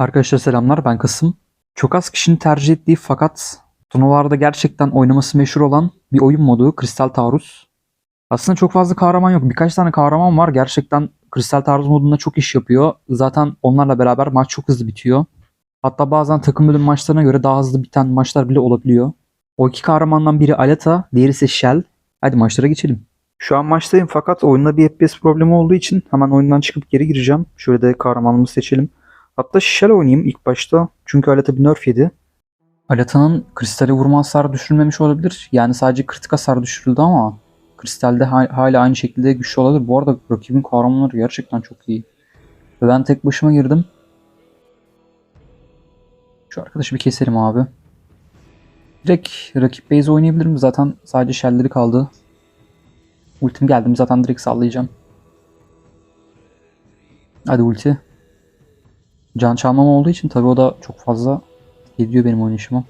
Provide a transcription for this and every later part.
Arkadaşlar selamlar ben Kasım. Çok az kişinin tercih ettiği fakat turnuvalarda gerçekten oynaması meşhur olan bir oyun modu Kristal Taarruz. Aslında çok fazla kahraman yok. Birkaç tane kahraman var. Gerçekten Kristal Taarruz modunda çok iş yapıyor. Zaten onlarla beraber maç çok hızlı bitiyor. Hatta bazen takım bölüm maçlarına göre daha hızlı biten maçlar bile olabiliyor. O iki kahramandan biri Aleta, diğeri ise Shell. Hadi maçlara geçelim. Şu an maçtayım fakat oyunda bir FPS problemi olduğu için hemen oyundan çıkıp geri gireceğim. Şöyle de kahramanımızı seçelim. Hatta Shell oynayayım ilk başta. Çünkü Aleta bir nerf yedi. Aleta'nın kristale vurma hasarı düşürülmemiş olabilir. Yani sadece kritik hasar düşürüldü ama kristalde ha- hala aynı şekilde güçlü olabilir. Bu arada rakibin kahramanları gerçekten çok iyi. Ve ben tek başıma girdim. Şu arkadaşı bir keselim abi. Direkt rakip base oynayabilirim. Zaten sadece shell'leri kaldı. Ultim geldim zaten direkt sallayacağım. Hadi ulti. Can çalmam olduğu için tabii o da çok fazla ediyor benim oynayışıma.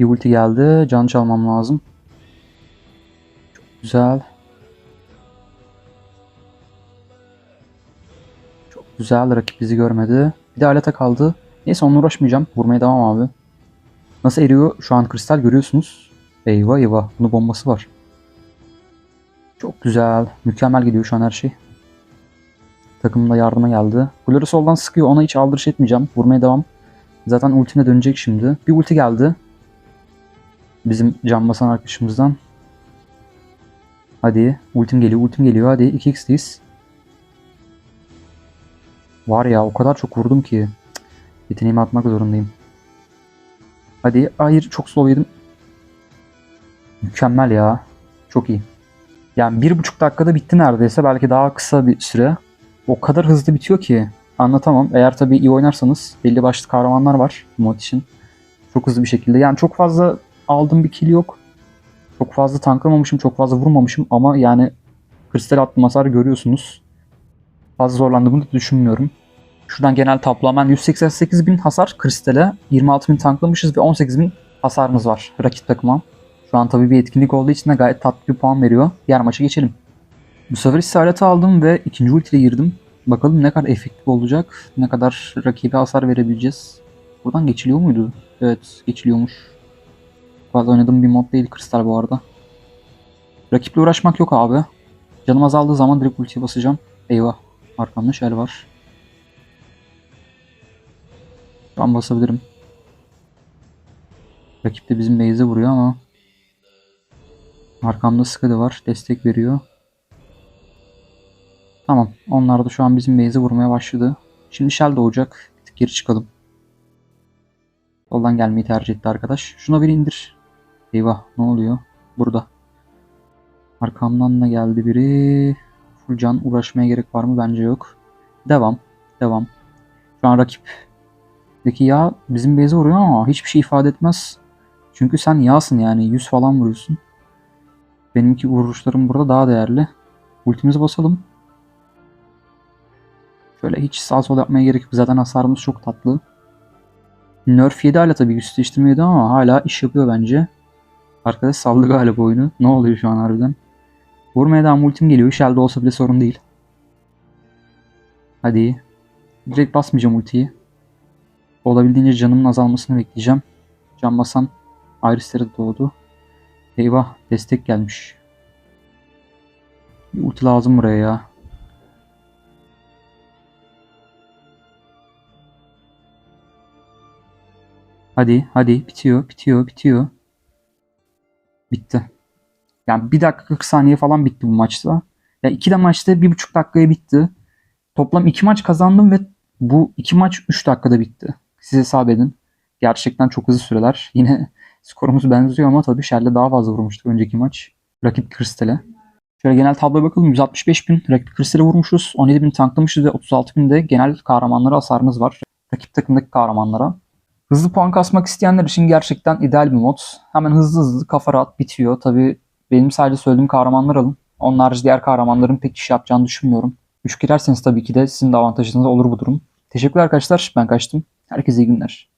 Bir ulti geldi. Can çalmam lazım. Çok güzel. Çok güzel. Rakip bizi görmedi. Bir de alete kaldı. Neyse onunla uğraşmayacağım. Vurmaya devam abi. Nasıl eriyor şu an kristal görüyorsunuz. Eyvah eyvah. Bunun bombası var. Çok güzel. Mükemmel gidiyor şu an her şey. Takım da yardıma geldi. Blur'u soldan sıkıyor. Ona hiç aldırış etmeyeceğim. Vurmaya devam. Zaten ultine dönecek şimdi. Bir ulti geldi. Bizim can basan arkadaşımızdan. Hadi. Ultim geliyor. Ultim geliyor. Hadi. 2x'teyiz. Var ya o kadar çok vurdum ki. Yeteneğimi atmak zorundayım. Hadi. Hayır çok slow yedim. Mükemmel ya. Çok iyi. Yani bir buçuk dakikada bitti neredeyse. Belki daha kısa bir süre. O kadar hızlı bitiyor ki anlatamam. Eğer tabii iyi oynarsanız belli başlı kahramanlar var mod için. Çok hızlı bir şekilde. Yani çok fazla aldığım bir kill yok. Çok fazla tanklamamışım, çok fazla vurmamışım ama yani kristal attığım hasarı görüyorsunuz. Fazla zorlandığımı da düşünmüyorum. Şuradan genel taplaman 188.000 hasar kristale, 26.000 tanklamışız ve 18.000 hasarımız var rakip takıma. Şu an tabii bir etkinlik olduğu için de gayet tatlı bir puan veriyor. Diğer maça geçelim. Bu sefer isabet aldım ve ikinci ultiyle girdim. Bakalım ne kadar efektif olacak. Ne kadar rakibe hasar verebileceğiz. Buradan geçiliyor muydu? Evet geçiliyormuş. Fazla oynadığım bir mod değil kristal bu arada. Rakiple uğraşmak yok abi. Canım azaldığı zaman direkt ultiye basacağım. Eyvah. Arkamda shell var. Şu an basabilirim. Rakip de bizim base'e vuruyor ama Arkamda Skadi var. Destek veriyor. Tamam. Onlar da şu an bizim base'e vurmaya başladı. Şimdi Shell doğacak. Bir tık geri çıkalım. Soldan gelmeyi tercih etti arkadaş. Şuna bir indir. Eyvah ne oluyor? Burada. Arkamdan da geldi biri. Full can uğraşmaya gerek var mı? Bence yok. Devam. Devam. Şu an rakipteki yağ bizim base'e vuruyor ama hiçbir şey ifade etmez. Çünkü sen yağsın yani. 100 falan vuruyorsun. Benimki vuruşlarım burada daha değerli. Ultimizi basalım. Şöyle hiç sağ sol yapmaya gerek yok. Zaten hasarımız çok tatlı. Nerf 7 hala tabii güç ama hala iş yapıyor bence. Arkadaş saldı galiba oyunu. Ne oluyor şu an harbiden? Vurmaya devam ultim geliyor. Shell'de olsa bile sorun değil. Hadi. Direkt basmayacağım ultiyi. Olabildiğince canımın azalmasını bekleyeceğim. Can basan Iris'leri doğdu. Eyvah destek gelmiş. Bir ulti lazım buraya ya. Hadi hadi bitiyor bitiyor bitiyor. Bitti. Yani bir dakika 40 saniye falan bitti bu maçta. Ya iki de maçta bir buçuk dakikaya bitti. Toplam iki maç kazandım ve bu iki maç 3 dakikada bitti. Siz hesap edin. Gerçekten çok hızlı süreler. Yine Skorumuz benziyor ama tabii Shell'de daha fazla vurmuştuk önceki maç. Rakip Kristal'e. Şöyle genel tabloya bakalım. 165 bin rakip Kristal'e vurmuşuz. 17 bin tanklamışız ve 36 bin de genel kahramanlara hasarımız var. Rakip takımdaki kahramanlara. Hızlı puan kasmak isteyenler için gerçekten ideal bir mod. Hemen hızlı hızlı kafa rahat bitiyor. Tabii benim sadece söylediğim kahramanlar alın. Onun diğer kahramanların pek iş yapacağını düşünmüyorum. Güç girerseniz tabii ki de sizin de avantajınız olur bu durum. Teşekkürler arkadaşlar. Ben kaçtım. Herkese iyi günler.